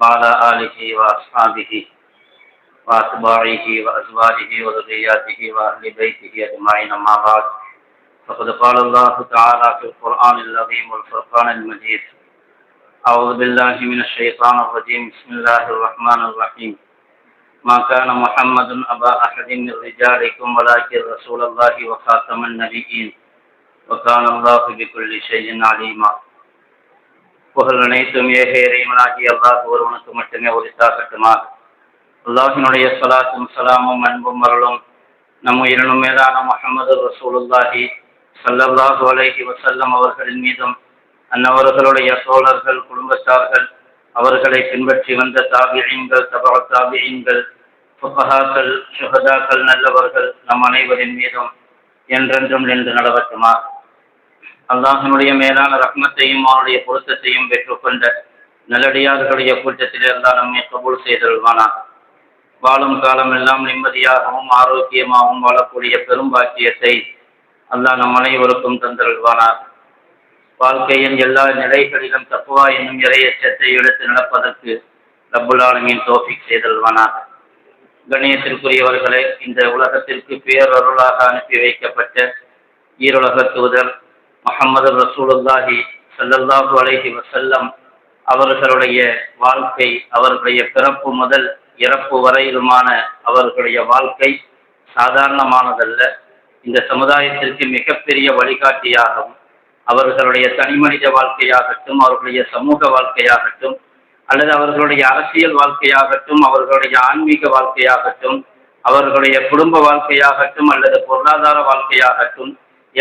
وعلى آله وأصحابه وأتباعه وأزواجه وذرياته وأهل بيته أجمعين أما بعد. فقد قال الله تعالى في القرآن العظيم والفرقان المجيد. أعوذ بالله من الشيطان الرجيم. بسم الله الرحمن الرحيم. ما كان محمد أبا أحد من رجالكم ولكن رسول الله وخاتم النبيين. وكان الله بكل شيء عليما. புகழ் அனைத்தும் ஏக இறைவனாகி அல்லாஹ் ஒருவனுக்கு மட்டுமே உரித்தாகட்டுமாக. அல்லாஹினுடைய சலாத்தும் சலாமும் அன்பும் அருளும் நம் உயிரினும் மேலான முகமது ரசூலுல்லாஹி சல்லல்லாஹு அலைஹி வசல்லம் அவர்களின் மீதும் அன்னவர்களுடைய சோழர்கள் குடும்பத்தார்கள் அவர்களை பின்பற்றி வந்த தாபியங்கள் தபா தாபியங்கள் புகஹாக்கள் சுகதாக்கள் நல்லவர்கள் நம் அனைவரின் மீதும் என்றென்றும் நின்று நடவட்டுமா? அல்லாஹனுடைய மேலான ரத்னத்தையும் அவனுடைய பொருத்தத்தையும் பெற்றுக்கொண்ட நல்லடியார்களுடைய கூட்டத்தில் எல்லாம் நம்மை கபூல் செய்தல்வானா வாழும் காலம் எல்லாம் நிம்மதியாகவும் ஆரோக்கியமாகவும் வாழக்கூடிய பெரும் பாக்கியத்தை அல்லாஹ் நம் அனைவருக்கும் தந்தல்வானார் வாழ்க்கையின் எல்லா நிலைகளிலும் தப்புவா என்னும் இறையச்சத்தை எடுத்து நடப்பதற்கு ரப்புல் தோஃபிக் செய்தல்வானார் கணேசத்திற்குரியவர்களே இந்த உலகத்திற்கு பேரருளாக அனுப்பி வைக்கப்பட்ட ஈருலக தூதர் முகமது ரசூலுல்லாஹி சல்லல்லாஹு அலைஹி வசல்லம் அவர்களுடைய வாழ்க்கை அவர்களுடைய பிறப்பு முதல் இறப்பு வரையிலுமான அவர்களுடைய வாழ்க்கை சாதாரணமானதல்ல. இந்த சமுதாயத்திற்கு மிகப்பெரிய வழிகாட்டியாகவும் அவர்களுடைய தனிமனித வாழ்க்கையாகட்டும் அவர்களுடைய சமூக வாழ்க்கையாகட்டும் அல்லது அவர்களுடைய அரசியல் வாழ்க்கையாகட்டும் அவர்களுடைய ஆன்மீக வாழ்க்கையாகட்டும் அவர்களுடைய குடும்ப வாழ்க்கையாகட்டும் அல்லது பொருளாதார வாழ்க்கையாகட்டும்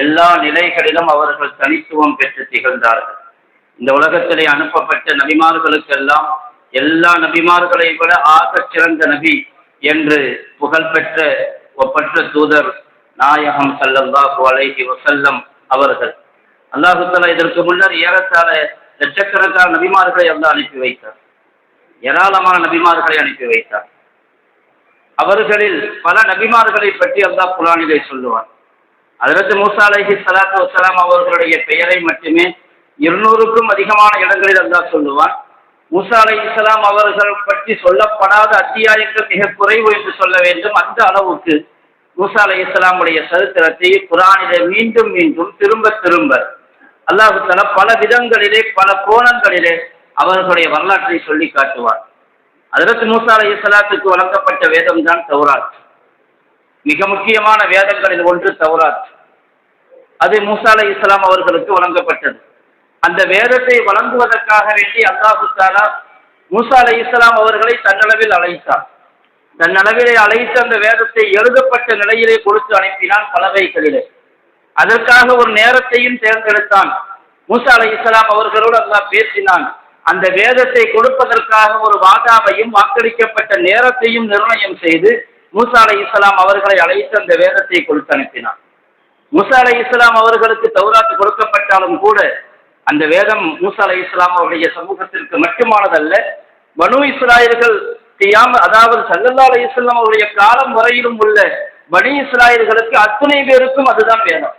எல்லா நிலைகளிலும் அவர்கள் தனித்துவம் பெற்று திகழ்ந்தார்கள். இந்த உலகத்திலே அனுப்பப்பட்ட நபிமார்களுக்கெல்லாம் எல்லா நபிமார்களை விட ஆக சிறந்த நபி என்று புகழ்பெற்ற ஒப்பற்ற தூதர் நாயகம் சல்லல்லாஹு அலைஹி வசல்லம் அவர்கள். அல்லாஹுத்தலா இதற்கு முன்னர் ஏறத்தாழ லட்சக்கணக்கான நபிமார்களை வந்து அனுப்பி வைத்தார். ஏராளமான நபிமார்களை அனுப்பி வைத்தார். அவர்களில் பல நபிமார்களை பற்றி அல்லாஹ் குரானிலே சொல்லுவார் அதற்கு மூசா அலஹி சலாத்து வசலாம் அவர்களுடைய பெயரை மட்டுமே இருநூறுக்கும் அதிகமான இடங்களில் அல்லாஹ் சொல்லுவான். மூசா அலை இஸ்லாம் அவர்கள் பற்றி சொல்லப்படாத அத்தியாயங்கள் மிக குறைவு என்று சொல்ல வேண்டும். அந்த அளவுக்கு மூசா அலை இஸ்லாமுடைய சரித்திரத்தை குரானிலே மீண்டும் மீண்டும் திரும்ப திரும்ப அல்லாஹு தலா பல விதங்களிலே பல கோணங்களிலே அவர்களுடைய வரலாற்றை சொல்லி காட்டுவார் அதற்கு மூசா அலை இஸ்லாத்துக்கு வழங்கப்பட்ட வேதம் தான் தௌராத். மிக முக்கியமான வேதங்களில் ஒன்று தௌராத். அது மூசா அலை இஸ்லாம் அவர்களுக்கு வழங்கப்பட்டது. அந்த வேதத்தை வழங்குவதற்காக வேண்டி அல்லாஹு தாலா மூசா அலை இஸ்லாம் அவர்களை தன்னளவில் அழைத்தார். தன்னளவிலே அழைத்து அந்த வேதத்தை எழுதப்பட்ட நிலையிலே கொடுத்து அனுப்பினான் பலகைகளிலே அதற்காக ஒரு நேரத்தையும் தேர்ந்தெடுத்தான் மூசா அலை இஸ்லாம் அவர்களோடு அல்லாஹ் பேசினான். அந்த வேதத்தை கொடுப்பதற்காக ஒரு வாதாவையும் வாக்களிக்கப்பட்ட நேரத்தையும் நிர்ணயம் செய்து மூசா அலை இஸ்லாம் அவர்களை அழைத்து அந்த வேதத்தை கொடுத்து அனுப்பினார். மூசா அலை இஸ்லாம் அவர்களுக்கு தௌராத்து கொடுக்கப்பட்டாலும் கூட அந்த வேதம் மூசா அலை இஸ்லாம் அவருடைய சமூகத்திற்கு மட்டுமானதல்ல பனு இஸ்ராயல்கள் செய்யாம அதாவது சல்லல்லா அலி இஸ்லாம் அவருடைய காலம் வரையிலும் உள்ள பனி இஸ்ராயல்களுக்கு அத்துணை பேருக்கும் அதுதான் வேதம்.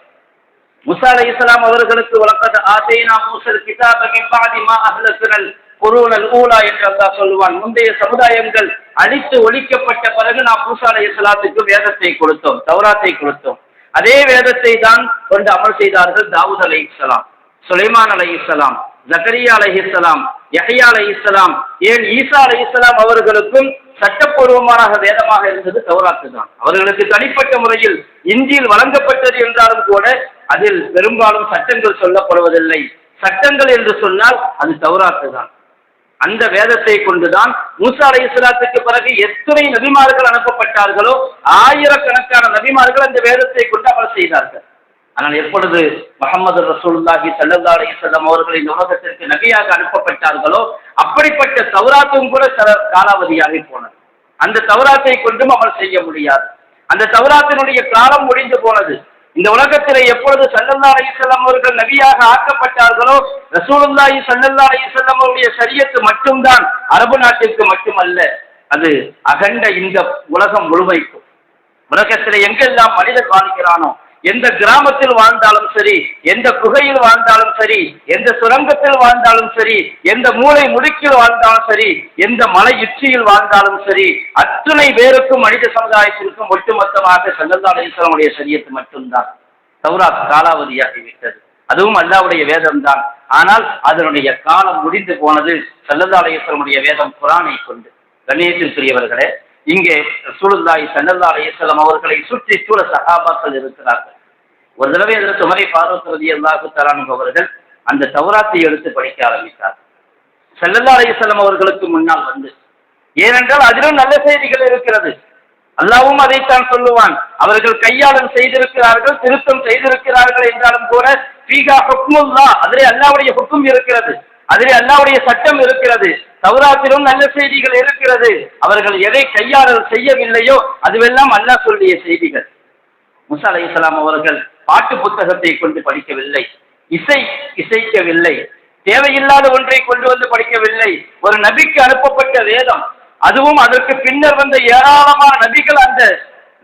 முசா அலி இஸ்லாம் அவர்களுக்கு வழக்கது ஆசைனா மூசல் கிதாப பாதிமா மா அஹ்லசுனல் குருவனல் ஊலா என்று அல்லா சொல்லுவான் முந்தைய சமுதாயங்கள் அழித்து ஒழிக்கப்பட்ட பிறகு நாம் மூசா அலை இஸ்லாத்துக்கு வேதத்தை கொடுத்தோம் தௌராத்தை கொடுத்தோம். அதே வேதத்தை தான் கொண்டு அமல் செய்தார்கள் தாவூத் அலை இஸ்லாம் சுலைமான் அலை இஸ்லாம் ஜக்கரியா அலை இஸ்லாம் யஹையா அலை இஸ்லாம் ஏன் ஈசா அலை இஸ்லாம் அவர்களுக்கும் சட்டப்பூர்வமான வேதமாக இருந்தது தௌராத்து தான். அவர்களுக்கு தனிப்பட்ட முறையில் இந்தியில் வழங்கப்பட்டது என்றாலும் கூட அதில் பெரும்பாலும் சட்டங்கள் சொல்லப்படுவதில்லை. சட்டங்கள் என்று சொன்னால் அது தௌராத்து தான். அந்த வேதத்தை கொண்டுதான் மூசா அலை இஸ்லாத்துக்கு பிறகு எத்தனை நபிமார்கள் அனுப்பப்பட்டார்களோ ஆயிரக்கணக்கான நபிமார்கள் அந்த வேதத்தை கொண்டு அமல் செய்தார்கள். ஆனால் எப்பொழுது முகமது ரசூல்லாஹி சல்லா அலி சொல்லம் அவர்கள் இந்த உலகத்திற்கு நபியாக அனுப்பப்பட்டார்களோ அப்படிப்பட்ட தௌராத்தும் கூட சில காலாவதியாகி போனது. அந்த தௌராத்தை கொண்டும் அமல் செய்ய முடியாது. அந்த தௌராத்தினுடைய காலம் முடிந்து போனது. இந்த உலகத்திலே எப்பொழுது சல்லல்லா செல்லம் அவர்கள் நபியாக ஆக்கப்பட்டார்களோ ரசூலுல்லாஹி சல்லல்லா அலி செல்லம் அவருடைய சரியத்து மட்டும்தான் அரபு நாட்டிற்கு மட்டுமல்ல அது அகண்ட இந்த உலகம் முழுமைக்கும். உலகத்தில் எங்கெல்லாம் மனிதன் வாழ்கிறானோ எந்த கிராமத்தில் வாழ்ந்தாலும் சரி எந்த குகையில் வாழ்ந்தாலும் சரி எந்த சுரங்கத்தில் வாழ்ந்தாலும் சரி எந்த மூளை முடுக்கில் வாழ்ந்தாலும் சரி எந்த மலை உச்சியில் வாழ்ந்தாலும் சரி அத்துணை பேருக்கும் மனித சமுதாயத்திற்கும் ஒட்டுமொத்தமாக சல்லல்லா அலிஸ்லாமுடைய சரியத்து மட்டும்தான். தௌராத் காலாவதியாகிவிட்டது அதுவும் அல்லாவுடைய வேதம் தான் ஆனால் அதனுடைய காலம் முடிந்து போனது சல்லல்லா அலிஸ்லாமுடைய வேதம் குரானை கொண்டு. கண்ணியத்திற்குரியவர்களே இங்கே சூழல்லாய் சன்னல்லா அலையம் அவர்களை சுற்றி சூழ சகாபாக்கள் இருக்கிறார்கள். ஒரு தடவை அதில் துமரை ஃபாரூக் ரதி அல்லாஹு தலானு அவர்கள் அந்த தௌராத்தை எடுத்து படிக்க ஆரம்பித்தார். சல்லல்லா அலையம் அவர்களுக்கு முன்னால் வந்து ஏனென்றால் அதிலும் நல்ல செய்திகள் இருக்கிறது. அல்லாவும் அதைத்தான் சொல்லுவான் அவர்கள் கையாளம் செய்திருக்கிறார்கள் திருத்தம் செய்திருக்கிறார்கள் என்றாலும் கூட பீகா ஹுக்முல்லா அதிலே அல்லாவுடைய ஹுக்கும் இருக்கிறது அதிலே அல்லாவுடைய சட்டம் இருக்கிறது. தௌராத்திலும் நல்ல செய்திகள் இருக்கிறது. அவர்கள் எதை கையாளல் செய்யவில்லையோ அதுவெல்லாம் அல்லாஹ் சொல்லிய செய்திகள். முசா அலி இஸ்லாம் அவர்கள் பாட்டு புத்தகத்தை கொண்டு படிக்கவில்லை. இசை இசைக்கவில்லை. தேவையில்லாத ஒன்றை கொண்டு வந்து படிக்கவில்லை. ஒரு நபிக்கு அனுப்பப்பட்ட வேதம். அதுவும் அதற்கு பின்னர் வந்த ஏராளமான நபிகள் அந்த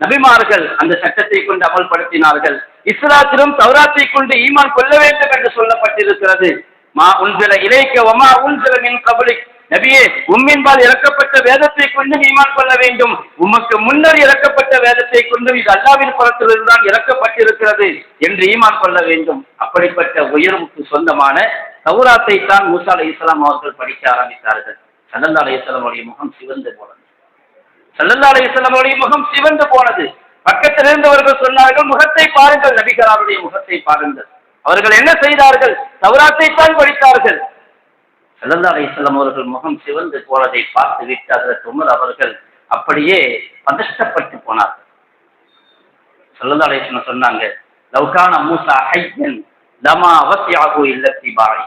நபிமார்கள் அந்த சட்டத்தை கொண்டு அமல்படுத்தினார்கள். இஸ்லாத்திலும் தௌராத்தை கொண்டு ஈமான் கொள்ள வேண்டும் என்று சொல்லப்பட்டிருக்கிறது. மா உன்சில இலைக்க ஒமா உன்சில மின் கபலிக். நபியே உம்மின்பால் இறக்கப்பட்ட வேதத்தை கொண்டு ஈமான் கொள்ள வேண்டும். உமக்கு முன்னர் இறக்கப்பட்ட வேதத்தை கொண்டு இது அல்லாவின் புறத்திலிருந்து தான் இறக்கப்பட்டிருக்கிறது என்று ஈமான் கொள்ள வேண்டும். அப்படிப்பட்ட உயர்வுக்கு சொந்தமான சௌராத்தை தான் மூசா அலி இஸ்லாம் அவர்கள் படிக்க ஆரம்பித்தார்கள். சல்லல்லா அலி இஸ்லாமுடைய முகம் சிவந்து போனது. சல்லல்லா அலி இஸ்லாமுடைய முகம் சிவந்து போனது. பக்கத்தில் இருந்தவர்கள் சொன்னார்கள் முகத்தை பாருங்கள். நபிகராருடைய முகத்தை பாருங்கள். அவர்கள் என்ன செய்தார்கள்? சௌராத்தை தான் படித்தார்கள். சல்லல்லா அலிஸ்லாம் அவர்கள் முகம் சிவந்து போனதை பார்த்து விட்டு அதில் உமர் அவர்கள் அப்படியே பதஷ்டப்பட்டு போனார். சல்லல்லா அலிஸ்லாம் சொன்னாங்க லவ்கான மூசா ஹையன் லமா அவசியாகு இல்லத்தி பாய்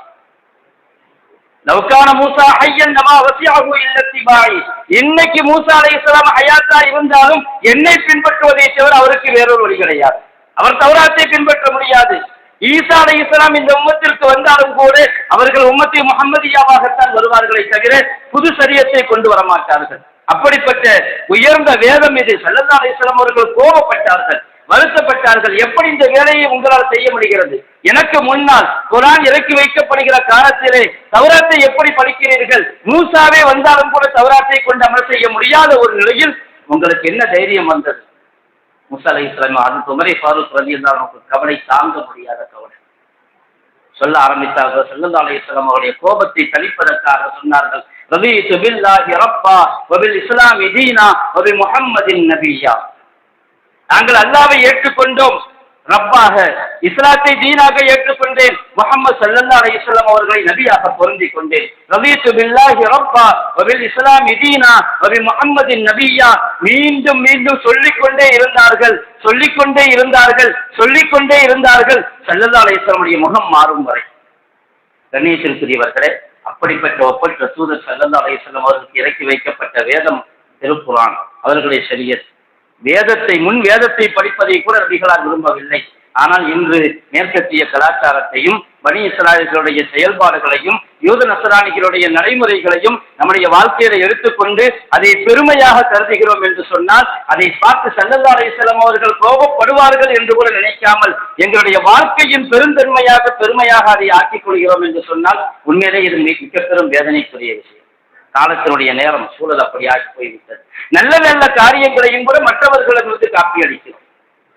லவ்கான மூசா ஹையன் லமா அவசியாகு இல்லத்தி பாய் இன்னைக்கு மூசா அலைஹிஸ்ஸலாம் ஹயாத்தா இருந்தாலும் என்னை பின்பற்றுவதை தவிர அவருக்கு வேறொரு வழி கிடையாது. அவர் தௌராத்தை பின்பற்ற முடியாது. ஈசா அலை இஸ்லாம் இந்த உம்மத்திற்கு வந்தாலும் கூட அவர்கள் உம்மத்தை முகமதியாவாகத்தான் வருவார்களே தவிர புது சரியத்தை கொண்டு வர மாட்டார்கள். அப்படிப்பட்ட உயர்ந்த வேதம் இது சல்லல்லா அலிஸ்லாம் அவர்கள் கோபப்பட்டார்கள் வருத்தப்பட்டார்கள். எப்படி இந்த வேலையை உங்களால் செய்ய முடிகிறது? எனக்கு முன்னால் குரான் இறக்கி வைக்கப்படுகிற காலத்திலே தௌராத்தை எப்படி படிக்கிறீர்கள்? மூசாவே வந்தாலும் கூட தௌராத்தை கொண்டு அமல் செய்ய முடியாத ஒரு நிலையில் உங்களுக்கு என்ன தைரியம் வந்தது? முசலை இஸ்லாமி அது குமரை ஃபாரூக் ரதி நமக்கு கவலை தாங்க முடியாத கவலை. சொல்ல ஆரம்பித்தார்கள். செல்லல்லா இஸ்லாம் அவருடைய கோபத்தை தணிப்பதற்காக சொன்னார்கள் ரவி துபில்லா ரப்பா வபில் இஸ்லாமி தீனா வபி முகம்மதின் நபியா. நாங்கள் அல்லாவை ஏற்றுக்கொண்டோம். ரப்பாக இஸ்லாத்தை தீனாக ஏற்றுக்கொண்டேன். முகமது சல்லல்லா அலைஹிஸ்ஸலாம் அவர்களை நபியாக பொருந்திக் கொண்டேன். ரபீத்து பில்லாஹி ரப்பா வபில் இஸ்லாமி தீனா வபி நபியா. மீண்டும் மீண்டும் சொல்லிக்கொண்டே இருந்தார்கள் சொல்லிக்கொண்டே இருந்தார்கள் சொல்லிக்கொண்டே இருந்தார்கள். சல்லல்லா அலைஹிஸ்ஸலாமுடைய முகம் மாறும் வரை. கண்ணியத்திற்குரியவர்களே அப்படிப்பட்ட ஒப்பற்ற தூதர் சல்லல்லா அலைஹிஸ்ஸலாம் அவர்களுக்கு இறக்கி வைக்கப்பட்ட வேதம் திருக்குரான் அவர்களுடைய சரியத் வேதத்தை முன் வேதத்தை படிப்பதை கூட நபிகளார் விரும்பவில்லை. ஆனால் இன்று மேற்கத்திய கலாச்சாரத்தையும் பனி இஸ்லாமியர்களுடைய செயல்பாடுகளையும் யூத நசராணிகளுடைய நடைமுறைகளையும் நம்முடைய வாழ்க்கையில எடுத்துக்கொண்டு அதை பெருமையாக கருதுகிறோம் என்று சொன்னால் அதை பார்த்து சல்லல்லா செல்லம் அவர்கள் கோபப்படுவார்கள் என்று கூட நினைக்காமல் எங்களுடைய வாழ்க்கையின் பெருந்தன்மையாக பெருமையாக அதை ஆக்கிக் கொள்கிறோம் என்று சொன்னால் உண்மையிலே இது மிக பெரும் வேதனைக்குரிய விஷயம். காலத்தினுடைய நேரம் சூழல் அப்படி ஆகி போய்விட்டது. நல்ல நல்ல காரியங்களையும் கூட மற்றவர்களிடமிருந்து காப்பி அடிக்கிறோம்.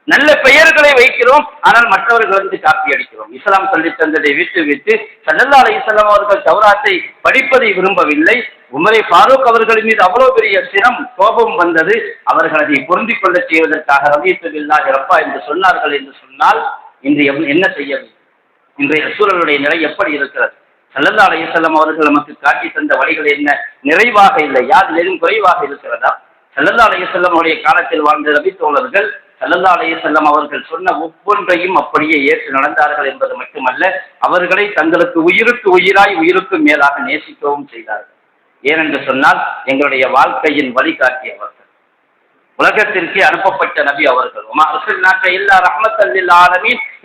நல்ல பெயர்களை வைக்கிறோம் ஆனால் மற்றவர்களிருந்து காப்பி அடிக்கிறோம். இஸ்லாம் சொல்லி தந்ததை விட்டு விட்டு சல்லல்லா அலை இஸ்லாம் அவர்கள் தௌராத்தை படிப்பதை விரும்பவில்லை. உமரை ஃபாரூக் அவர்கள் மீது அவ்வளவு பெரிய சினம் கோபம் வந்தது. அவர்கள் அதை பொருந்திக் கொள்ள செய்வதற்காக ரவியத்துவில்லா இறப்பா என்று சொன்னார்கள் என்று சொன்னால் இன்று என்ன செய்ய இன்றைய சூழலுடைய நிலை எப்படி இருக்கிறது? சல்லல்லா அலையசல்லம் அவர்கள் நமக்கு காட்டி தந்த வழிகள் என்ன? நிறைவாக இல்லை. யாதிலும் குறைவாக இருக்கிறதா? சல்லல்லா அலையசல்லம் அவருடைய காலத்தில் வாழ்ந்த ரபி தோழர்கள் சல்லல்லா அலையசல்லம் செல்லம் அவர்கள் சொன்ன ஒவ்வொன்றையும் அப்படியே ஏற்று நடந்தார்கள் என்பது மட்டுமல்ல அவர்களை தங்களுக்கு உயிருக்கு உயிராய் உயிருக்கு மேலாக நேசிக்கவும் செய்தார்கள். ஏனென்று சொன்னால் எங்களுடைய வாழ்க்கையின் வழிகாட்டியவர்கள். உலகத்திற்கே அனுப்பப்பட்ட நபி அவர்கள். உமா ரஹமத்தல்லில் இல்லா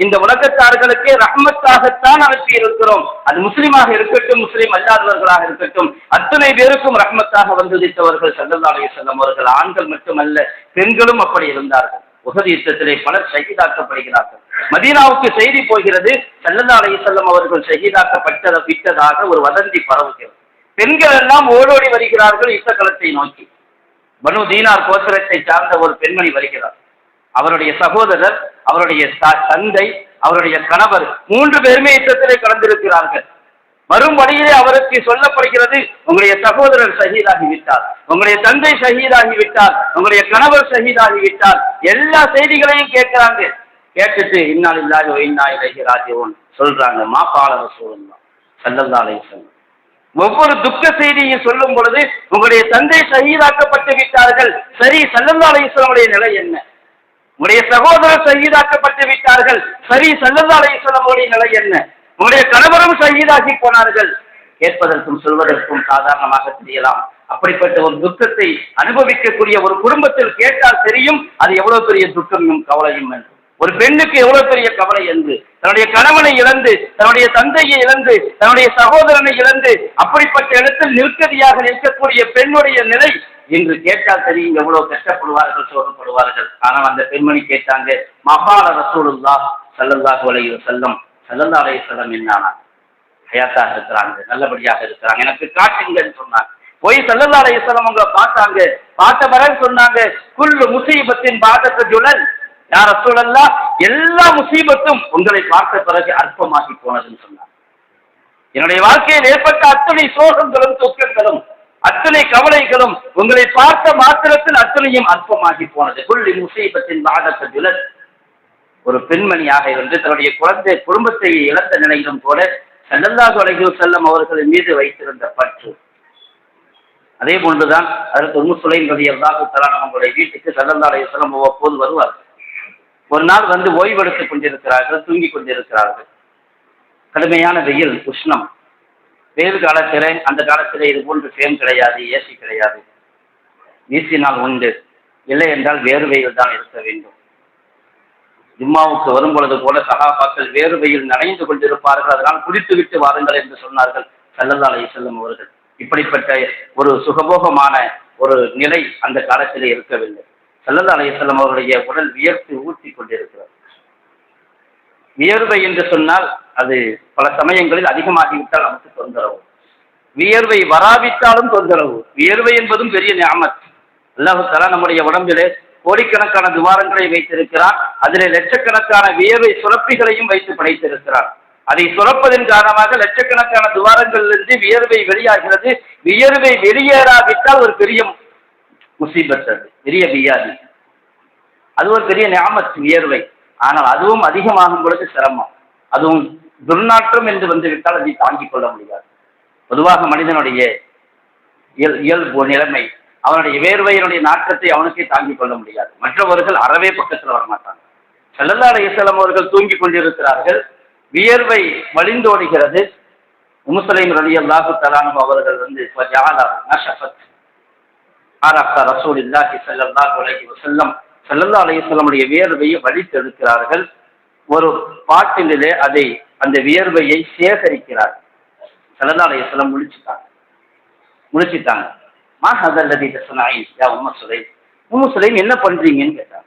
இந்த உலகத்தார்களுக்கே ரஹ்மத்தாகத்தான் அனுப்பி இருக்கிறோம். அது முஸ்லீமாக இருக்கட்டும் முஸ்லீம் அல்லாதவர்களாக இருக்கட்டும். அத்தனை பேருக்கும் ரஹ்மத்தாக வந்துதித்தவர்கள் ஸல்லல்லாஹு செல்லம் அவர்கள் ஆண்கள் மட்டுமல்ல பெண்களும் அப்படி இருந்தார்கள். உகது யுத்தத்திலே பலர் ஷஹீதாக்கப்படுகிறார்கள். மதீனாவுக்கு செய்தி போகிறது ஸல்லல்லாஹு அலைஹி வஸல்லம் அவர்கள் ஷஹீதாக்கப்பட்டத விட்டதாக ஒரு வதந்தி பரவுகிறது. பெண்கள் எல்லாம் ஓடோடி வருகிறார்கள் யுத்தகலத்தை நோக்கி. பனு தீனார் கோத்திரத்தை சார்ந்த ஒரு பெண்மணி வருகிறார். அவருடைய சகோதரர் அவருடைய த- தந்தை அவருடைய கணவர் மூன்று பேருமே யுத்தத்திலே கலந்திருக்கிறார்கள். வரும் வழியிலே அவருக்கு சொல்லப்படுகிறது உங்களுடைய சகோதரர் ஷஹீதாகி விட்டார் உங்களுடைய தந்தை ஷஹீதாகி விட்டார் உங்களுடைய கணவர் ஷஹீதாகி விட்டார் எல்லா செய்திகளையும் கேட்கிறாங்க. கேட்டுட்டு இன்னால் இல்லாத இன்னா இலகி ராஜ்யவன் சொல்றாங்க மாப்பாளர் பால ரசூலுல்லாஹ் ஒவ்வொரு துக்க செய்தியும் சொல்லும் பொழுது உங்களுடைய தந்தை ஷஹீதாக்கப்பட்டு விட்டார்கள் சரி சல்லல்லா நிலை என்ன? உங்களுடைய சகோதரர் ஷஹீதாக்கப்பட்டு விட்டார்கள். சரி சல்லல்லா அலைஹிஸ்ஸலாமுடைய நிலை என்ன? உங்களுடைய கணவரும் ஷஹீதாகி போனார்கள். கேட்பதற்கும் சொல்வதற்கும் சாதாரணமாக தெரியலாம். அப்படிப்பட்ட ஒரு துக்கத்தை அனுபவிக்கக்கூடிய ஒரு குடும்பத்தில் கேட்டால் தெரியும் அது எவ்வளவு பெரிய துக்கமும் கவலையும் என்று. ஒரு பெண்ணுக்கு எவ்வளவு பெரிய கவலை என்று. தன்னுடைய கணவனை இழந்து தன்னுடைய தந்தையை இழந்து தன்னுடைய சகோதரனை இழந்து அப்படிப்பட்ட இடத்தில் நிற்கதியாக நிற்கக்கூடிய பெண்ணுடைய நிலை இன்று கேட்டால் தெரியும் எவ்வளவு கஷ்டப்படுவார்கள் சோகப்படுவார்கள். ஆனால் அந்த பெண்மணி கேட்டாங்க மகால ரசூலுல்லா சல்லல்லாஹு அலைஹி செல்லம் சல்லல்லா அலைஹி வஸல்லம் என்னானா? ஹயாத்தாக இருக்கிறாங்க நல்லபடியாக இருக்கிறாங்க. எனக்கு காட்டுங்கன்னு சொன்னாங்க. போய் சல்லல்லா அலைஹி வஸல்லம் அவங்க பார்த்தாங்க. பார்த்த பிறகு சொன்னாங்க குல்லு முசீபத்தின் பாதத்த ஜுழல் யார் ரசூலல்லா எல்லா முசீபத்தும் உங்களை பார்த்த பிறகு அற்பமாகி போனதுன்னு சொன்னாங்க. என்னுடைய வாழ்க்கையில் ஏற்பட்ட அத்தனை சோகங்களும் துக்கங்களும் அத்தனை கவலைகளும் உங்களை பார்த்த மாத்திரத்தில் அத்தனையும் அற்பமாகி போனது. குள்ளி முசீபத்தின் ஒரு பெண்மணியாக இருந்து தன்னுடைய குழந்தை குடும்பத்தை இழந்த நிலையிலும் கூட சல்லல்லாஹு அலைஹி செல்லம் அவர்களின் மீது வைத்திருந்த பற்று. அதே போன்றுதான் அதற்கு உம்மு சுலைம் ரதி அவங்களுடைய வீட்டுக்கு சல்லல்லா அலைஹி வஸல்லம் அவ்வப்போது வருவார். ஒரு நாள் வந்து ஓய்வெடுத்துக் கொண்டிருக்கிறார்கள் தூங்கிக் கொண்டிருக்கிறார்கள். கடுமையான வெயில் உஷ்ணம். வெயில் காலத்திலே அந்த காலத்தில் இது போன்று ஃபேன் கிடையாது ஏசி கிடையாது. வீசினால் உண்டு. இல்லை என்றால் வேறுவையில் தான் இருக்க வேண்டும். ஜும்மாவுக்கு வரும் பொழுது போல சகாபாக்கள் வேறுவையில் நனைந்து கொண்டிருப்பார்கள். அதனால் குடித்து விட்டு வாருங்கள் என்று சொன்னார்கள். சல்லல்லா அலைஹி வஸல்லம் அவர்கள். இப்படிப்பட்ட ஒரு சுகபோகமான ஒரு நிலை அந்த காலத்திலே இருக்கவில்லை. சல்லல்லா அலைஹி வஸல்லம் அவருடைய உடல் வியர்த்து ஊற்றி கொண்டிருக்கிறார் வியர்வை என்று சொன்னால் அது பல சமயங்களில் அதிகமாகிவிட்டால் நமக்கு தொந்தரவு. வியர்வை வராவிட்டாலும் தொந்தரவு. வியர்வை என்பதும் பெரிய ஞாமத் அல்லாஹு நம்முடைய உடம்பிலே கோடிக்கணக்கான துவாரங்களை வைத்திருக்கிறான். அதிலே லட்சக்கணக்கான வியர்வை சுரப்பிகளையும் வைத்து படைத்திருக்கிறான். அதை சுரப்பதன் காரணமாக லட்சக்கணக்கான துவாரங்களிலிருந்து வியர்வை வெளியாகிறது. வியர்வை வெளியேறாவிட்டால் ஒரு பெரிய முசீபத் அது. பெரிய வியாதி. அது ஒரு பெரிய ஞாபத் வியர்வை. ஆனால் அதுவும் அதிகமாகும் பொழுது சிரமம். அதுவும் துர்நாற்றம் என்று வந்துவிட்டால் அதை தாங்கிக் கொள்ள முடியாது. பொதுவாக மனிதனுடைய இயல் இயல்பு நிலைமை அவனுடைய வேர்வையினுடைய நாற்றத்தை அவனுக்கே தாங்கிக் கொள்ள முடியாது. மற்றவர்கள் அறவே பக்கத்தில் வரமாட்டாங்க. செல்லல்லா அலையம் அவர்கள் தூங்கிக் கொண்டிருக்கிறார்கள். வியர்வை வழிந்தோடுகிறது முஸ்லிம் ரவி அல்லாஹு தலானு அவர்கள் வந்து ஜாலா ஆராப்தா ரசூல் இல்லாஹி ஸல்லல்லாஹு உலகி செல்லம் ஸல்லல்லாஹு அலைஹி வியர்வையை வலித்தெடுக்கிறார்கள் ஒரு பாட்டிலே அதை அந்த வியர்வையை சேகரிக்கிறார். ஸல்லல்லாஹு அலைஹி முடிச்சுட்டாங்க முழிச்சிட்டாங்க. முழிச்சிட்டாங்க. தசனாயி யா உம்மு சுலைம். உம்மு சுலைம் என்ன பண்றீங்கன்னு கேட்டாங்க.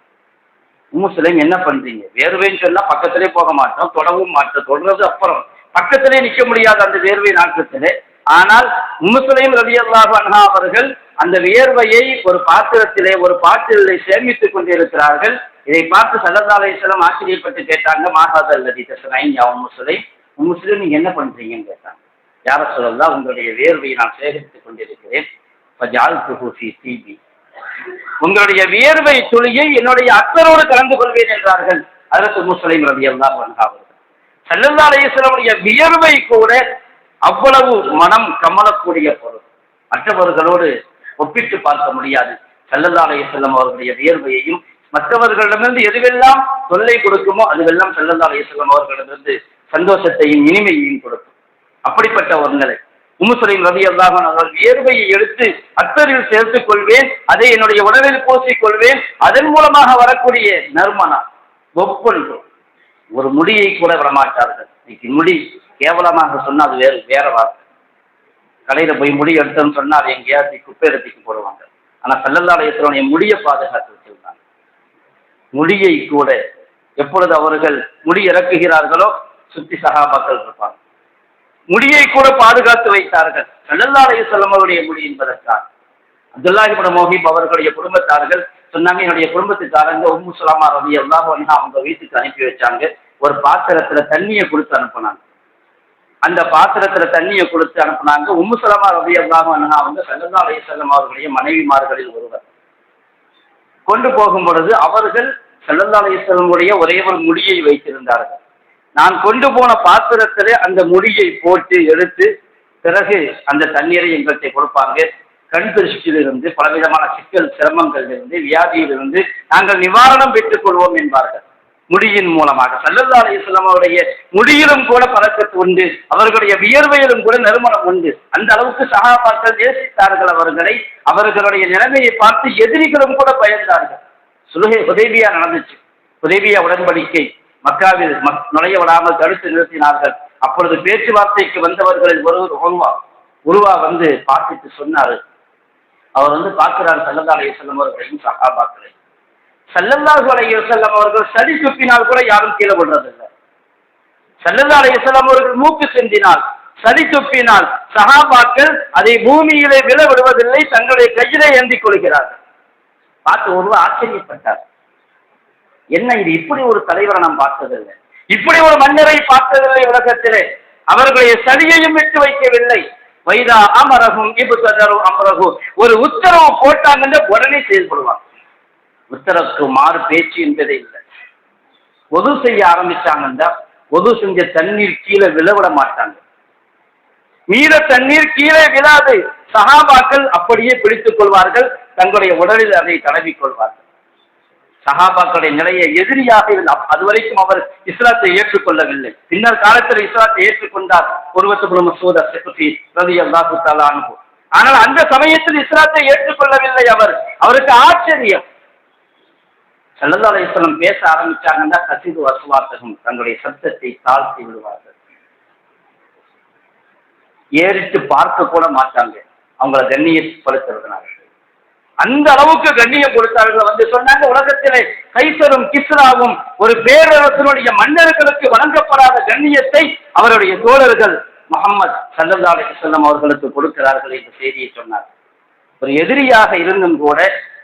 உம்மு சுலைம் என்ன பண்றீங்க? வேர்வைன்னு சொன்னா பக்கத்திலே போக மாட்டோம் தொடவும் மாட்டோம் தொடர்றது அப்புறம். பக்கத்திலே நிற்க முடியாத அந்த வேர்வை நாட்டத்திலே ஆனால் உம்மு ரவி ரலியல்லாஹு அன்ஹா அவர்கள் அந்த வியர்வையை ஒரு பாத்திரத்திலே ஒரு பாத்திரத்தை சேமித்துக் கொண்டிருக்கிறார்கள். இதை பார்த்து சல்லல்லாஹு ஆச்சரியப்பட்டு கேட்டாங்க மாஹாத் அல்லதி தஸ்னாயின் யா உம்மு சுலைம்? நீங்க என்ன பண்றீங்கன்னு கேட்டாங்க. யார சொல்லலாம் உங்களுடைய வியர்வையை நான் சேகரித்துக் கொண்டிருக்கிறேன். ஃபஜால்துஹு உங்களுடைய வியர்வை துளியை என்னுடைய அக்கரோடு கலந்து கொள்வேன் என்றார்கள். அதற்கு முஸ்லிம் ரவி அல்லா அவர்கள். சல்லல்லா அலையமுடைய வியர்வை கூட அவ்வளவு மனம் கமலக்கூடிய பொருள். மற்றவர்களோடு ஒப்பிட்டு பார்க்க முடியாது. சல்லல்லா செல்லம் அவர்களுடைய வியர்வையையும் மற்றவர்களிடமிருந்து எதுவெல்லாம் தொல்லை கொடுக்குமோ அதுவெல்லாம் செல்லல்லா செல்லம் அவர்களிடமிருந்து சந்தோஷத்தையும் இனிமையையும் கொடுக்கும். அப்படிப்பட்ட ஒரு நிலை உமுசலிம் ரவி அல்லாஹன் அவர்கள் வியர்வையை எடுத்து அத்தரில் சேர்த்துக் கொள்வேன் அதை என்னுடைய உடலில் பூசிக் கொள்வேன் அதன் மூலமாக வரக்கூடிய நறுமணம் ஒப்பொன்று ஒரு முடியை கூட விடமாட்டார்கள். இன்னைக்கு முடி கேவலமாக சொன்னால் அது வேறு வேற வார்த்தை. கடையில போய் முடி எடுத்தோம்னு சொன்னால் அது எங்கேயாவது குப்பை எடுத்துக்கு போடுவாங்க. ஆனா சல்லல்லாலயத்தினுடைய முடியை பாதுகாத்து வச்சிருந்தாங்க. முடியை கூட எப்பொழுது அவர்கள் முடி இறக்குகிறார்களோ சுத்தி சகாபாக்கள் இருப்பாங்க. முடியை கூட பாதுகாத்து வைத்தார்கள். சல்லல்லாலய செல்லமருடைய முடி என்பதற்காக. அப்துல்லாஹிபுட மோஹிப் அவர்களுடைய குடும்பத்தார்கள் சொன்னாங்க என்னுடைய குடும்பத்துக்காரங்க உம்மு சுலாமா ரவி எல்லாம் அவங்க வீட்டுக்கு அனுப்பி வச்சாங்க. ஒரு பாத்திரத்துல தண்ணியை கொடுத்து அனுப்புனாங்க. அந்த பாத்திரத்துல தண்ணியை கொடுத்து அனுப்புனாங்க. உம்முசலமா ரவி அல்லாம அவங்க சல்லல்லா அலைய செல்லம் அவர்களுடைய மனைவிமார்களில் ஒருவர். கொண்டு போகும் பொழுது அவர்கள் சல்லல்லா அலைய செல்லமுடைய ஒரே ஒரு முடியை வைத்திருந்தார்கள். நான் கொண்டு போன பாத்திரத்திலே அந்த முடியை போட்டு எடுத்து பிறகு அந்த தண்ணீரை எங்கள்கிட்ட கொடுப்பாங்க. கண் திருஷ்டியிலிருந்து பலவிதமான சிக்கல் சிரமங்களிலிருந்து வியாதியிலிருந்து நாங்கள் நிவாரணம் பெற்றுக் கொள்வோம் என்பார்கள். முடியின் மூலமாக. சல்லல்லா அலிஸ்லாம் அவருடைய முடியிலும் கூட பறக்கத்து உண்டு. அவர்களுடைய வியர்வையிலும் கூட நறுமணம் உண்டு. அந்த அளவுக்கு சகாபாக்கள் நேசித்தார்கள் அவர்களை. அவர்களுடைய நிலைமையை பார்த்து எதிரிகளும் கூட பயந்தார்கள். சுலுகை உதவியா நடந்துச்சு. உதவியா உடன்படிக்கை. மக்காவில் நுழைய விடாமல் தடுத்து நிறுத்தினார்கள். அப்பொழுது பேச்சுவார்த்தைக்கு வந்தவர்களில் ஒருவர் உருவா உருவா வந்து பார்த்துட்டு சொன்னாரு. அவர் வந்து பார்க்கிறார் சல்லல்லா அலிஸ்லாம் அவர்களையும் சகாபாக்களை சல்லல்லாஹு அலைஹி அவர்கள் சளி துப்பினால் கூட யாரும் கீழே விடுறதில்லை சல்லல்லா அலைஹி வஸல்லம் அவர்கள் மூக்கு சிந்தினால் சளி துப்பினால் சகாபாக்கள் அதை பூமியிலே விழ விடுவதில்லை தங்களுடைய கையிலே ஏந்தி கொள்கிறார்கள். பார்த்து ஒருவர் ஆச்சரியப்பட்டார். என்ன இது இப்படி ஒரு தலைவரை நாம் பார்த்ததில்லை. இப்படி ஒரு மன்னரை பார்த்ததில்லை உலகத்திலே. அவர்களுடைய சதியையும் விட்டு வைக்கவில்லை. வைதா அமரகும் இபுதரும் அமரகு ஒரு உத்தரவு போட்டாங்கன்னு உடனே செயல்படுவாங்க. உத்தரவுக்கு மாறு பேச்சு என்பதே இல்லை. பொது செய்ய ஆரம்பிச்சாங்கன்னா பொது செஞ்ச தண்ணீர் கீழே விழவிட மாட்டாங்க. மீத தண்ணீர் கீழே விழாது. சஹாபாக்கள் அப்படியே பிடித்துக் கொள்வார்கள். தங்களுடைய உடலில் அதை தடவிக் கொள்வார்கள். சகாபாக்களுடைய நிலையை எதிரியாக அதுவரைக்கும் அவர் இஸ்லாத்தை ஏற்றுக்கொள்ளவில்லை. பின்னர் காலத்தில் இஸ்லாத்தை ஏற்றுக்கொண்டார். ஒருவத்துக்குள்ள மசூத் செகுஃபி ரவி அல்லாஹு தாலா அனுபவம் ஆனால் அந்த சமயத்தில் இஸ்லாத்தை ஏற்றுக்கொள்ளவில்லை அவர். அவருக்கு ஆச்சரியம். சல்லல்லா அலையம் பேச ஆரம்பிச்சாங்கன்னா கசிது வசுவாசகம். தங்களுடைய சத்தத்தை தாழ்த்தி விடுவார்கள். ஏறிட்டு பார்க்க கூட மாட்டாங்க. அவங்கள கண்ணியப்படுத்துறதுனால அந்த அளவுக்கு கண்ணியம் கொடுத்தார்கள் வந்து சொன்னாங்க உலகத்திலே கைசரும் கிஸ்ராவும் ஒரு பேரரசனுடைய மன்னர்களுக்கு வழங்கப்படாத கண்ணியத்தை அவருடைய தோழர்கள் முகமது சல்லல்லா அலிசல்லம் அவர்களுக்கு கொடுக்கிறார்கள் என்ற செய்தியை சொன்னார் ஒரு எதிரியாக இருந்தும் கூட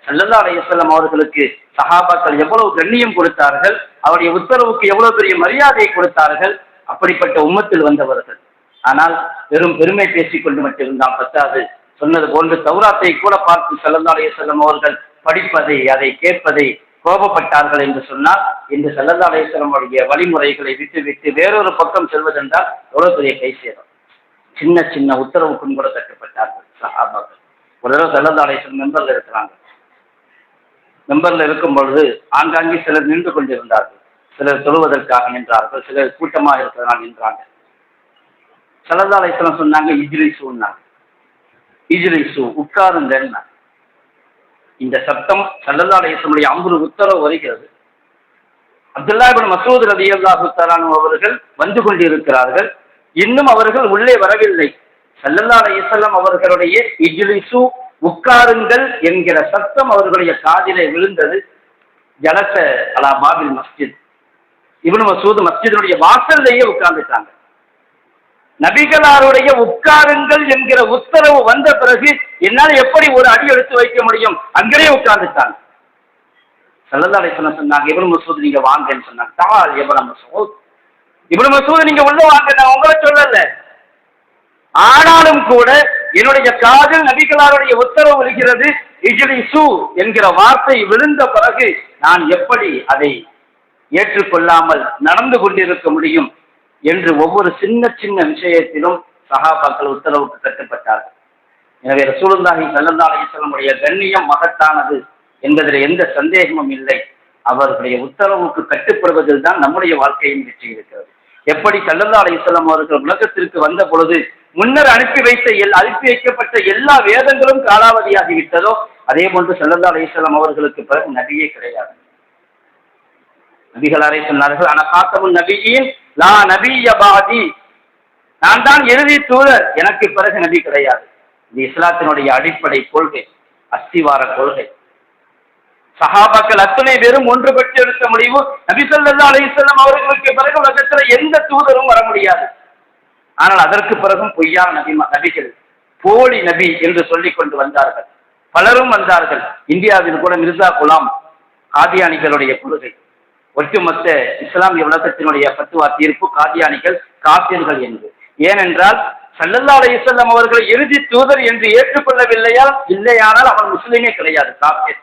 சல்லல்லா அலையம் அவர்களுக்கு சஹாபாக்கள் எவ்வளவு கண்ணியம் கொடுத்தார்கள் அவருடைய உத்தரவுக்கு எவ்வளவு பெரிய மரியாதையை கொடுத்தார்கள் அப்படிப்பட்ட உம்மத்தில் வந்தவர்கள். ஆனால் வெறும் பெருமை பேசிக்கொண்டு மட்டும்தான் பத்தாது. சொன்னது போன்று தௌராத்தை கூட பார்த்து சல்லல்லா அலையம் அவர்கள் படிப்பதை அதை கேட்பதை கோபப்பட்டார்கள் என்று சொன்னால் இந்த சல்லல்லா அவருடைய வழிமுறைகளை விட்டு விட்டு வேறொரு பக்கம் செல்வதென்றால் எவ்வளவு பெரிய கை சேரும் சின்ன சின்ன உத்தரவுக்கும் கூட தட்டுப்பட்டார்கள் சஹாபாக்கள். ஒரு தடவை சல்லல்லா அலையம் இருக்கிறாங்க. மெம்பர்ல இருக்கும் பொழுது ஆங்காங்கே சிலர் நின்று கொண்டிருந்தார்கள். சிலர் தொழுவதற்காக நின்றார்கள் சிலர் கூட்டமாக இருக்கிறதனால் நின்றாங்க சல்லல்லா சொன்னாங்க இஜ்லிசூன்னாங்க இஜ்லிசு உட்காருங்கன்னா இந்த சத்தம் சல்லதாலயத்தினுடைய அலையனுடைய அம்புரு உத்தரவு வருகிறது. அப்துல்லாபின் மசூத் ரதி அல்லாஹு தலானு அவர்கள் வந்து கொண்டிருக்கிறார்கள். இன்னும் அவர்கள் உள்ளே வரவில்லை. சல்லல்லா அலையம் அவர்களுடைய இஜ்லிசு உட்காருங்கள் என்கிற சத்தம் அவர்களுடைய காதிலே விழுந்தது. ஜலச அலா பாபில் மஸ்ஜித். இவனு மசூத் மஸ்ஜிதனுடைய வாசல்லையே உட்கார்ந்துட்டாங்க. நபிகளாருடைய உட்காருங்கள் என்கிற உத்தரவு வந்த பிறகு என்னால் எப்படி ஒரு அடி எடுத்து வைக்க முடியும்? அங்கேயே உட்கார்ந்துட்டாங்க. சல்லல்லா சொன்ன சொன்னாங்க இவனு மசூத் நீங்க வாங்கன்னு சொன்னாங்க. தால் மசூத். இவனு மசூத் நீங்க உள்ள வாங்க நான் உங்களை சொல்லல. ஆனாலும் கூட என்னுடைய காதல் நபிகளாருடைய உத்தரவு வருகிறது இஜிலி சு என்கிற வார்த்தை விழுந்த பிறகு நான் எப்படி அதை ஏற்றுக்கொள்ளாமல் நடந்து கொண்டிருக்க முடியும் என்று ஒவ்வொரு சின்ன சின்ன விஷயத்திலும் சகாபாக்கள் உத்தரவுக்கு கட்டுப்பட்டார்கள். எனவே ரசூலுல்லாஹி ஸல்லல்லாஹு சொல்லமுடைய கண்ணியம் மகத்தானது என்பதில் எந்த சந்தேகமும் இல்லை. அவர்களுடைய உத்தரவுக்கு கட்டுப்படுவதில் தான் நம்முடைய வாழ்க்கையின் வெற்றி இருக்கிறது. எப்படி சல்லல்லா அலிஸ்லாம் அவர்கள் உலகத்திற்கு வந்த பொழுது முன்னர் அனுப்பி வைத்த எல் அனுப்பி வைக்கப்பட்ட எல்லா வேதங்களும் காலாவதியாகிவிட்டதோ அதே போன்று சல்லல்லா அலிஸ்லாம் அவர்களுக்கு பிறகு நபியே கிடையாது. நபிகள் அறை சொன்னார்கள் ஆனா காத்தமும் நபியின் லா நபியபாதி நான் தான் இறுதி தூதர் எனக்கு பிறகு நபி கிடையாது. இது இஸ்லாத்தினுடைய அடிப்படை கொள்கை அஸ்திவார கொள்கை. சஹாபாக்கள் அத்தனை பேரும் ஒன்றுபட்டு எடுத்த முடிவு நபி ஸல்லல்லாஹு அலைஹி அவர்களுக்கு பிறகு உலகத்தில் எந்த தூதரும் வர முடியாது. ஆனால் அதற்கு பிறகும் பொய்யான நபி நபிகள் போலி நபி என்று சொல்லிக் கொண்டு வந்தார்கள். பலரும் வந்தார்கள். இந்தியாவில் கூட மிர்சா குலாம் காதியானிகளுடைய கொள்கை. ஒட்டுமொத்த இஸ்லாமிய உலகத்தினுடைய பத்துவா தீர்ப்பு காதியானிகள் காசியர்கள் என்று. ஏனென்றால் சல்லல்லா அலைஹிஸ்ஸலாம் அவர்களை இறுதி தூதர் என்று ஏற்றுக்கொள்ளவில்லையா? இல்லையானால் அவன் முஸ்லீமே கிடையாது காசியர்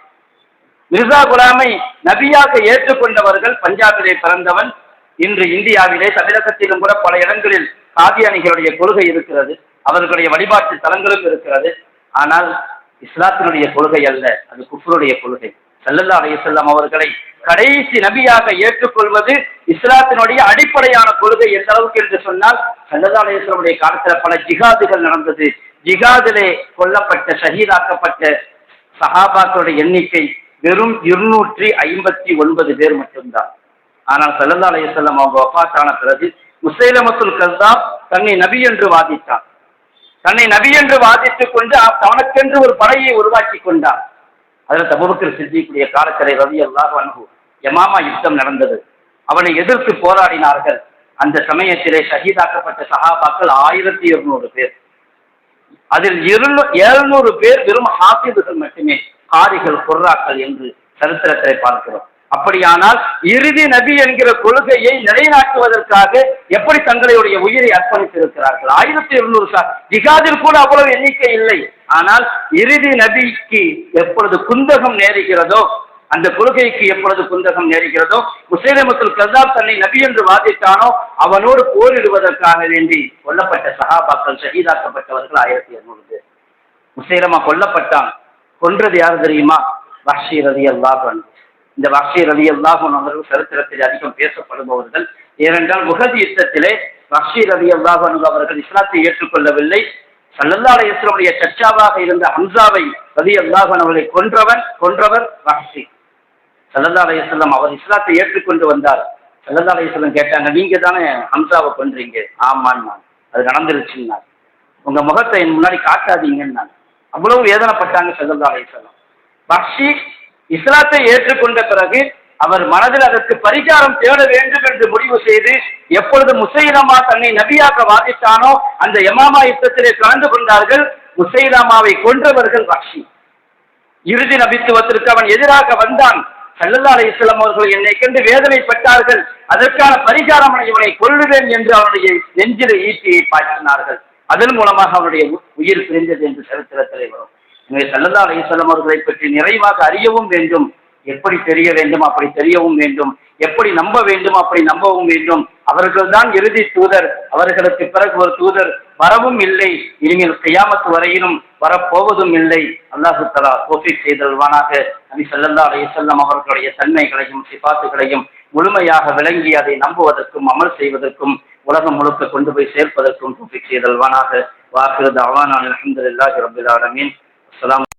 மிர்சா குலாமை நபியாக ஏற்றுக்கொண்டவர்கள் பஞ்சாபிலே பிறந்தவன். இன்று இந்தியாவிலே தமிழகத்திலும் கூட பல இடங்களில் காதியானிகளுடைய கொள்கை இருக்கிறது அவர்களுடைய வழிபாட்டு தலங்களும் இருக்கிறது. ஆனால் இஸ்லாத்தினுடைய கொள்கை அல்ல அது குஃபருடைய கொள்கை. சல்லல்லா அலையம் அவர்களை கடைசி நபியாக ஏற்றுக்கொள்வது இஸ்லாத்தினுடைய அடிப்படையான கொள்கை எந்த அளவுக்கு என்று சொன்னால் சல்லல்லா அலையமுடைய காலத்தில் பல ஜிகாதுகள் நடந்தது. ஜிகாதிலே கொல்லப்பட்ட ஷஹீதாக்கப்பட்ட சஹாபாக்களுடைய எண்ணிக்கை வெறும் இருநூற்றி ஐம்பத்தி ஒன்பது பேர் மட்டும்தான். ஆனால் சல்லல்லா அலையம் அவங்க வஃபாத்தான பிறகு முசைலமத்துல் கஸ்தாப் தன்னை நபி என்று வாதித்தான் தன்னை நபி என்று வாதித்துக் கொண்டு தனக்கென்று ஒரு படையை உருவாக்கி கொண்டான் அதில் தபுபக்கர் சித்திக்குரிய காலக்கரை ரவி அல்லாஹ் அன்பு யமாமா யுத்தம் நடந்தது. அவனை எதிர்த்து போராடினார்கள். அந்த சமயத்திலே ஷஹீதாக்கப்பட்ட சஹாபாக்கள் ஆயிரத்தி இருநூறு பேர். அதில் இருநூ எழுநூறு பேர் வெறும் ஹாஃபிதுகள் மட்டுமே காரிகள் குர்ராக்கள் என்று சரித்திரத்தை பார்க்கிறோம். அப்படியானால் இறுதி நபி என்கிற கொள்கையை நிலைநாட்டுவதற்காக எப்படி தங்களுடைய உயிரை அர்ப்பணித்திருக்கிறார்கள்? ஆயிரத்தி இருநூறு சார் ஜிகாதில் கூட அவ்வளவு எண்ணிக்கை இல்லை. ஆனால் இறுதி நபிக்கு எப்பொழுது குந்தகம் நேருகிறதோ அந்த கொள்கைக்கு எப்பொழுது குந்தகம் நேருகிறதோ முசேலமத்தில் கசாப் தன்னை நபி என்று வாதிட்டானோ அவனோடு போரிடுவதற்காக வேண்டி கொல்லப்பட்ட சகாபாக்கள் ஷஹீதாக்கப்பட்டவர்கள் ஆயிரத்தி இருநூறு பேர். முசேலமா கொல்லப்பட்டான். கொன்றது யார் தெரியுமா? வஷி ரதி அல்லாஹ் இந்த வஷி ரவி அல்லாஹ் அவர்கள் சரித்திரத்தில் அதிகம் பேசப்படுபவர்கள். ஏனென்றால் முகதி யுத்தத்திலே வக்ஷி ரவி அல்லாஹ் அவர்கள் இஸ்லாத்தை ஏற்றுக்கொள்ளவில்லை. சல்லல்லாட அலையஸ்லமுடைய சர்ச்சாவாக இருந்த ஹம்சாவை ரவி அல்லாஹன் அவர்களை கொன்றவன் கொன்றவர் வக்ஷி சல்லல்லாட அலையம் அவர் இஸ்லாத்தை ஏற்றுக்கொண்டு வந்தார். சல்லல்லாட அலையம் கேட்டாங்க நீங்க தானே ஹம்சாவை கொன்றீங்க? ஆமான்னு அது நடந்துருச்சுன்னா உங்க முகத்தை என் முன்னாடி காட்டாதீங்கன்னு அவ்வளவு வேதனைப்பட்டாங்க சல்லல்லாட அலையம் பக்ஷி இஸ்லாத்தை ஏற்றுக்கொண்ட பிறகு அவர் மனதில் அதற்கு பரிகாரம் தேட வேண்டும் என்று முடிவு செய்து எப்பொழுது முசைலாமா தன்னை நபியாக வாதித்தானோ அந்த யமாமா யுத்தத்திலே கலந்து கொண்டார்கள் முசைலாமாவை கொன்றவர்கள் வக்ஷி இறுதி நபித்துவத்திற்கு அவன் எதிராக வந்தான். சல்லல்லா அலி இஸ்லாம் அவர்கள் என்னை கண்டு வேதனைப்பட்டார்கள். அதற்கான பரிகாரம் இவனை கொள்ளுவேன் என்று அவனுடைய நெஞ்சில ஈட்டியை பாய்ச்சினார்கள். அதன் மூலமாக அவனுடைய உயிர் பிரிந்தது என்று சரித்திரத்திலே வரும். எனவே சல்லல்லா அலி அவர்களை பற்றி நிறைவாக அறியவும் வேண்டும். எப்படி தெரிய வேண்டும் அப்படி தெரியவும் வேண்டும். எப்படி நம்ப வேண்டும் அப்படி நம்பவும் வேண்டும். அவர்கள்தான் இறுதி தூதர். அவர்களுக்கு பிறகு ஒரு தூதர் வரவும் இல்லை. இனிமேல் செய்யாமத்து வரையிலும் வரப்போவதும் இல்லை. அல்லாஹு தலா தோஃபிக் செய்தல்வானாக நபி சல்லல்லா அலையசல்லம் அவர்களுடைய தன்மைகளையும் சிபாத்துகளையும் முழுமையாக விளங்கி அதை நம்புவதற்கும் அமல் செய்வதற்கும் உலகம் முழுக்க கொண்டு போய் சேர்ப்பதற்கும் தோஃபிக் செய்தல்வானாக வாக்குறது அவானான் அலமதுல்லாஹி ரபுல் ஆலமீன். السلام